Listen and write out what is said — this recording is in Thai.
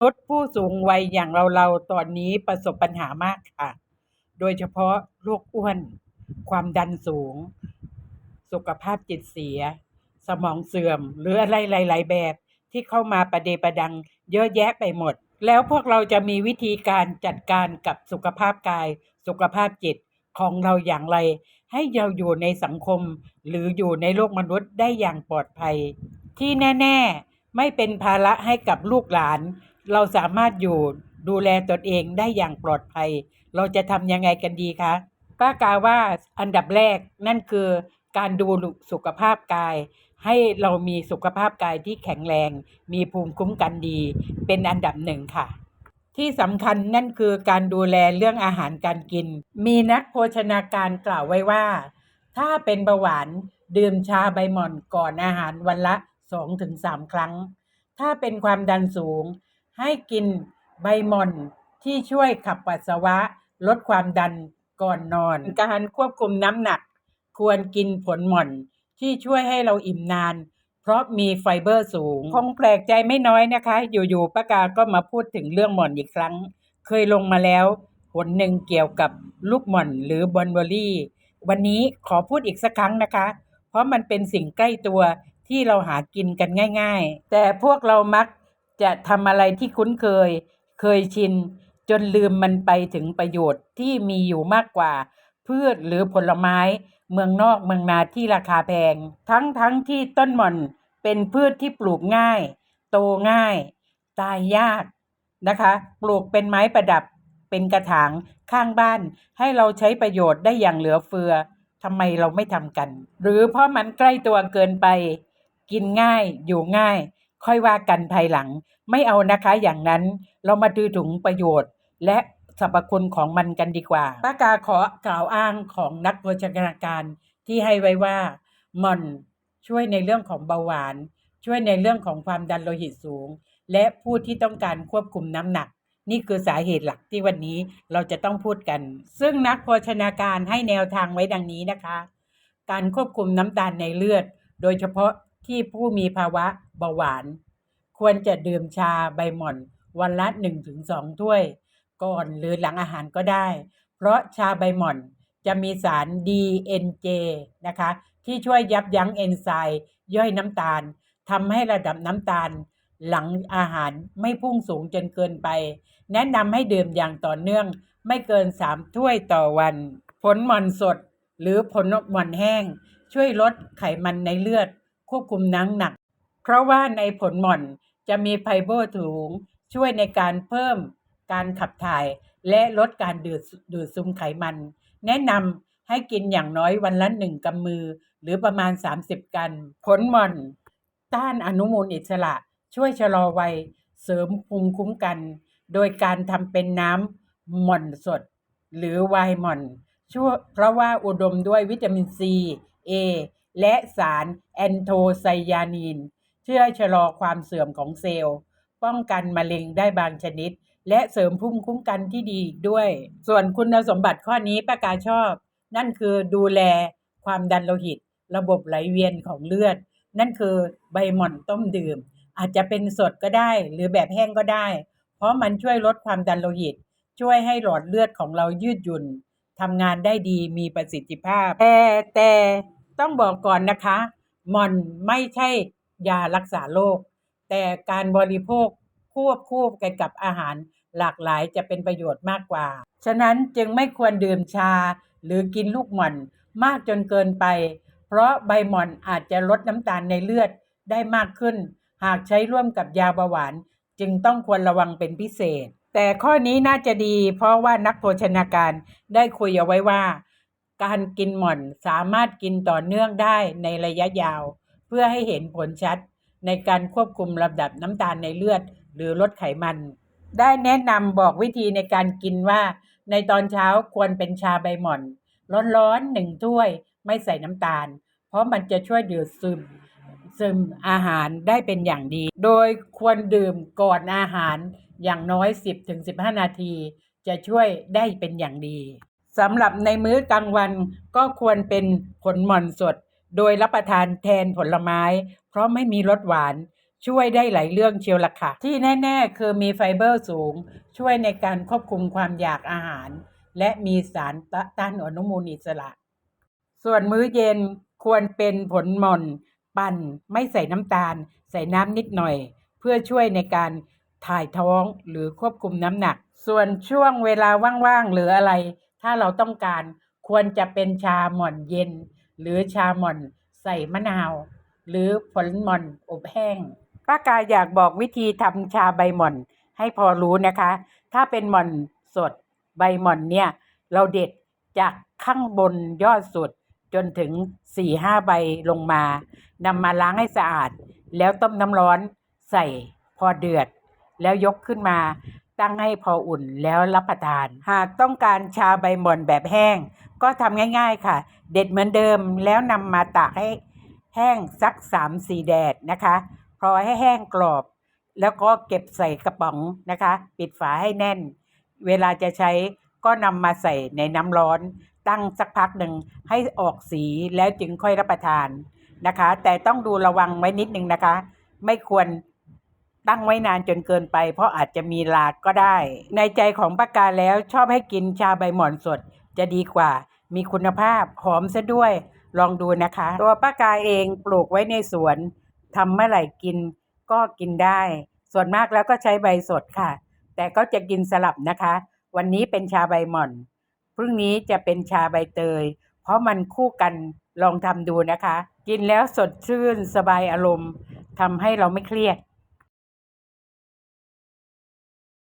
นุษย์ผู้สูงวัยอย่างเราๆตอนนี้ประสบปัญหามากค่ะ โดยเฉพาะโรคอ้วน ความดันสูง สุขภาพจิตเสีย สมองเสื่อม หรืออะไรหลาย ๆ แบบที่เข้ามาประเดประดัง เยอะแยะไปหมด แล้วพวกเราจะมีวิธีการจัดการกับสุขภาพกาย สุขภาพจิตของเราอย่างไร ให้เราอยู่ในสังคม หรืออยู่ในโลกมนุษย์ได้อย่างปลอดภัย ที่แน่ ๆ ไม่เป็นภาระให้กับลูกหลาน เราสามารถอยู่ดูแลตนเองได้อย่างปลอดภัย เราจะทำยังไงกันดีคะป้ากาว่าอันดับแรกนั่นคือการดูสุขภาพกาย ให้เรามีสุขภาพกายที่แข็งแรง มีภูมิคุ้มกันดี เป็นอันดับหนึ่งค่ะ ที่สำคัญนั่นคือการดูแลเรื่องอาหารการกิน มีนักโภชนาการกล่าวไว้ว่า ถ้าเป็นเบาหวานดื่มชาใบหม่อนก่อนอาหารวันละ 2-3 ครั้ง ถ้าเป็นความดันสูง ให้กินใบหม่อนที่ช่วยขับปัสสาวะ ลดความดันก่อนนอน การควบคุมน้ำหนัก ควรกินผลหม่อนที่ช่วยให้เราอิ่มนาน เพราะมีไฟเบอร์สูง คงแปลกใจไม่น้อยนะคะ อยู่ๆป้ากาก็มาพูดถึงเรื่องหม่อนอีกครั้ง เคยลงมาแล้วหนหนึ่งเกี่ยวกับลูกหม่อนหรือบอนเบอรี่ วันนี้ขอพูดอีกสักครั้งนะคะ เพราะมันเป็นสิ่งใกล้ตัวที่เราหากินกันง่าย ๆ แต่พวกเรามัก จะทำอะไรที่คุ้นเคย เคยชิน จนลืมมันไปถึงประโยชน์ที่มีอยู่มากกว่า พืชหรือผลไม้ เมืองนอกเมืองนาที่ราคาแพง ทั้งทั้งที่ต้นหม่อนเป็นพืชที่ปลูกง่าย โตง่าย ตายยากนะคะ ปลูกเป็นไม้ประดับเป็นกระถางข้างบ้าน ให้เราใช้ประโยชน์ได้อย่างเหลือเฟือทำไมเราไม่ทำกัน หรือเพราะมันใกล้ตัวเกินไป กินง่ายอยู่ง่าย ค่อยว่ากันภายหลัง ไม่เอานะคะอย่างนั้นเรามาดูถึงประโยชน์ และสรรพคุณของมันกันดีกว่าป้ากาขอกล่าวอ้างของนักโภชนาการที่ให้ไว้ว่ามันช่วยในเรื่องของเบาหวาน ช่วยในเรื่องของความดันโลหิตสูง และผู้ที่ต้องการควบคุมน้ำหนัก นี่คือสาเหตุหลักที่วันนี้เราจะต้องพูดกัน ซึ่งนักโภชนาการให้แนวทางไว้ดังนี้นะคะ การควบคุมน้ำตาลในเลือด โดยเฉพาะ ที่ผู้มีภาวะเบาหวาน ควรจะดื่มชาใบหม่อน วันละ 1-2 ถ้วย ก่อนหรือหลังอาหารก็ได้ เพราะชาใบหม่อนจะมีสาร DNJ นะคะ ที่ช่วยยับยั้งเอนไซม์ย่อยน้ำตาลทำให้ระดับน้ำตาลหลังอาหารไม่พุ่งสูงจนเกินไป แนะนำให้ดื่มอย่างต่อเนื่อง ไม่เกิน 3 ถ้วยต่อวัน ผลหม่อนสด หรือผลหม่อนแห้ง ช่วยลดไขมันในเลือด ควบคุมน้ำหนัก เพราะว่าในผลหม่อนจะมีไฟเบอร์สูงช่วยในการเพิ่มการขับถ่าย และลดการดูดดูดซึมไขมัน แนะนำให้กินอย่างน้อยวันละหนึ่งกำมือ หรือประมาณ 30 กัน ผลหม่อน ต้านอนุมูลอิสระ ช่วยชะลอวัย เสริมภูมิคุ้มกัน โดยการทำเป็นน้ำหม่อนสด หรือไวน์หม่อนช่วยเพราะว่าอุดมด้วยวิตามินซี A และสารแอนโทไซยานีนช่วยชะลอความเสื่อมของเซลล์ ป้องกันมะเร็งได้บางชนิด และเสริมภูมิคุ้มกันที่ดีอีกด้วย ส่วนคุณสมบัติข้อนี้ป้ากาชอบ นั่นคือดูแลความดันโลหิต ระบบไหลเวียนของเลือด นั่นคือใบหม่อนต้มดื่ม อาจจะเป็นสดก็ได้หรือแบบแห้งก็ได้ เพราะมันช่วยลดความดันโลหิต ช่วยให้หลอดเลือดของเรายืดหยุ่นทำงานได้ดีมีประสิทธิภาพ แต่แต่ ต้องบอกก่อนนะคะมอนไม่ใช่ยารักษาโรคแต่การบริโภคควบคู่กันกับอาหารหลากหลายจะเป็นประโยชน์มากกว่า ฉะนั้นจึงไม่ควรดื่มชาหรือกินลูกหม่อนมากจนเกินไป เพราะใบหม่อนอาจจะลดน้ำตาลในเลือดได้มากขึ้น หากใช้ร่วมกับยาเบาหวาน จึงต้องควรระวังเป็นพิเศษ แต่ข้อนี้น่าจะดี เพราะว่านักโภชนาการได้คุยเอาไว้ว่า การกินหม่อนสามารถกินต่อเนื่องได้ในระยะยาว เพื่อให้เห็นผลชัดในการควบคุมระดับน้ำตาลในเลือด หรือลดไขมัน ได้แนะนำบอกวิธีในการกินว่า ในตอนเช้าควรเป็นชาใบหม่อน ร้อนๆหนึ่งถ้วยไม่ใส่น้ำตาล เพราะมันจะช่วยดูดซึมซึมอาหารได้เป็นอย่างดี โดยควรดื่มก่อนอาหารอย่างน้อย 10-15 นาที จะช่วยได้เป็นอย่างดี สำหรับในมื้อกลางวันก็ควรเป็นผลหม่อนสด โดยรับประทานแทนผลไม้ เพราะไม่มีรสหวาน ช่วยได้หลายเรื่องเชียวล่ะค่ะ ที่แน่ ๆ คือมีไฟเบอร์สูง ช่วยในการควบคุมความอยากอาหาร และมีสารต้านอนุมูลอิสระ ส่วนมื้อเย็นควรเป็นผลหม่อนปั่นไม่ใส่น้ำตาล ใส่น้ำนิดหน่อย เพื่อช่วยในการถ่ายท้องหรือควบคุมน้ำหนัก ส่วนช่วงเวลาว่างๆหรืออะไร ถ้าเราต้องการควรจะเป็นชาหม่อนเย็น หรือชาหม่อนใส่มะนาว หรือผลหม่อนอบแห้งป้ากาอยากบอกวิธีทำชาใบหม่อนให้พอรู้นะคะ ถ้าเป็นหม่อนสดใบหม่อนเนี่ย เราเด็ดจากข้างบนยอดสุดจนถึงสี่ห้าใบลงมานำมาล้างให้สะอาด แล้วต้มน้ำร้อนใส่พอเดือด แล้วยกขึ้นมา ตั้งให้พออุ่นแล้วรับประทาน หากต้องการชาใบหม่อนแบบแห้ง ก็ทำง่ายๆค่ะ เด็ดเหมือนเดิมแล้วนำมาตากให้แห้งสักสามสี่แดดนะคะพอให้แห้งกรอบ แล้วก็เก็บใส่กระป๋องนะคะ ปิดฝาให้แน่น เวลาจะใช้ก็นำมาใส่ในน้ำร้อน ตั้งสักพักหนึ่งให้ออกสีแล้วจึงค่อยรับประทานนะคะ แต่ต้องดูระวังไว้นิดนึงนะคะ ไม่ควร ตั้งไว้นานจนเกินไป เพราะอาจจะมีลากก็ได้ ในใจของป้ากาแล้วชอบให้กินชาใบหม่อนสดจะดีกว่า มีคุณภาพหอมซะด้วย ลองดูนะคะ ตัวป้ากาเองปลูกไว้ในสวนทำเมื่อไหร่กินก็กินได้ ส่วนมากแล้วก็ใช้ใบสดค่ะ แต่ก็จะกินสลับนะคะ วันนี้เป็นชาใบหม่อนพรุ่งนี้จะเป็นชาใบเตย เพราะมันคู่กันลองทำดูนะคะ กินแล้วสดชื่นสบายอารมณ์ทำให้เราไม่เครียด